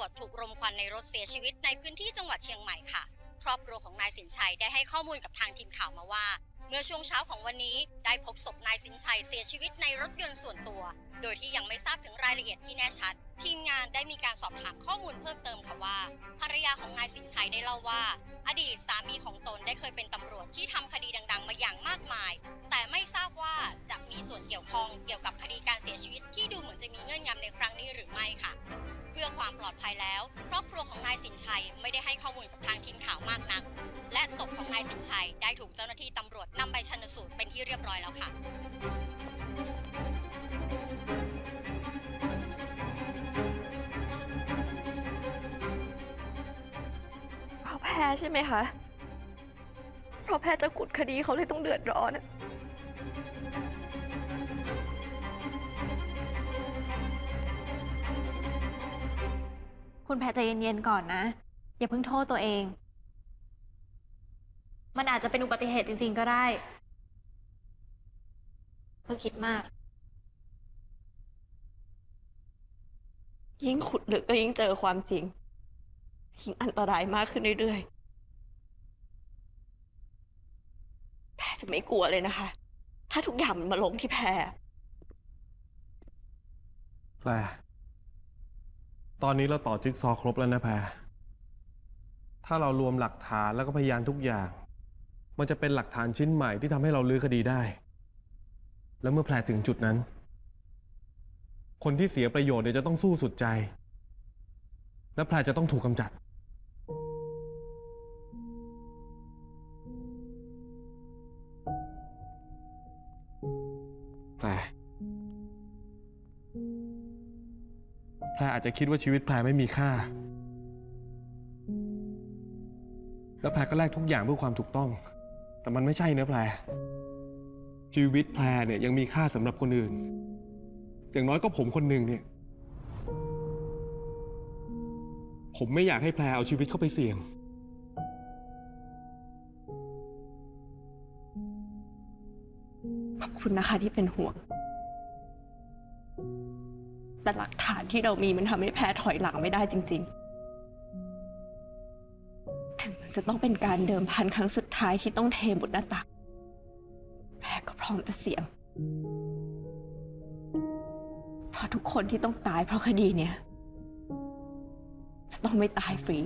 วจถูกรมควันในรถเสียชีวิตในพื้นที่จังหวัดเชียงใหม่ค่ะ ครอบครัวของนายสินชัยได้ให้ข้อมูลกับทางทีมข่าวมาว่า เมื่อช่วงเช้าของวันนี้ได้พบศพนายสินชัยเสียชีวิตในรถยนต์ส่วนตัว โดยที่ยังไม่ทราบถึงรายละเอียดที่แน่ชัด ทีมงานได้มีการสอบถามข้อมูลเพิ่มเติมค่ะว่า ภรรยาของนายสินชัยได้เล่าว่า อดีตสามีของตนได้เคยเป็นตำรวจที่ทำคดีดัง ๆ มาอย่างมากมาย แต่ไม่ทราบว่าจะมีส่วนเกี่ยวข้องเกี่ยวกับคดีการเสียชีวิตที่ดูเหมือนจะมีเงื่อนงำในครั้งนี้หรือไม่ค่ะ พื่อความปลอดภัยแล้ว ครอบครัวของนายสินชัยไม่ได้ให้ข้อมูลกับทางทีมข่าวมากนัก และศพของนายสินชัยได้ถูกเจ้าหน้าที่ตำรวจนำไปชันสูตรเป็นที่เรียบร้อยแล้วค่ะเพราะแพ้ใช่ไหมคะ เพราะแพ้จะกุดคดีเขาเลยต้องเดือดร้อน คุณแพรใจเย็นๆก่อนนะ อย่าเพิ่งโทษตัวเอง มันอาจจะเป็นอุบัติเหตุจริง ๆ ก็ได้ เพิ่งคิดมาก ยิ่งขุดลึกก็ยิ่งเจอความจริง ยิ่งอันตรายมากขึ้นเรื่อยๆ แพรจะไม่กลัวเลยนะคะ ถ้าทุกอย่างมันมาลงที่แพร แพร ตอนนี้เราต่อจิ๊กซอว์ครบแล้วนะแพร ถ้าเรารวมหลักฐานแล้วก็พยานทุกอย่าง มันจะเป็นหลักฐานชิ้นใหม่ที่ทำให้เราลื้อคดีได้ แล้วเมื่อแพรถึงจุดนั้น คนที่เสียประโยชน์เนี่ยจะต้องสู้สุดใจ และแพรจะต้องถูกกำจัด แพร แพรอาจจะคิดว่าชีวิตแพรไม่มีค่า แล้วแพรก็แลกทุกอย่างเพื่อความถูกต้อง แต่มันไม่ใช่นะแพรชีวิตแพรเนี่ยยังมีค่าสำหรับคนอื่น อย่างน้อยก็ผมคนหนึ่งเนี่ย ผมไม่อยากให้แพรเอาชีวิตเข้าไปเสี่ยง ขอบคุณนะคะที่เป็นห่วง แต่หลักฐานที่เรามีมันทำให้แพ้ถอยหลังไม่ได้จริง ๆ ถึงมันจะต้องเป็นการเดิมพันครั้งสุดท้ายที่ต้องเทหมดหน้าตัก แพ้ก็พร้อมจะเสี่ยง เพราะทุกคนที่ต้องตายเพราะคดีเนี้ยจะต้องไม่ตายฟรี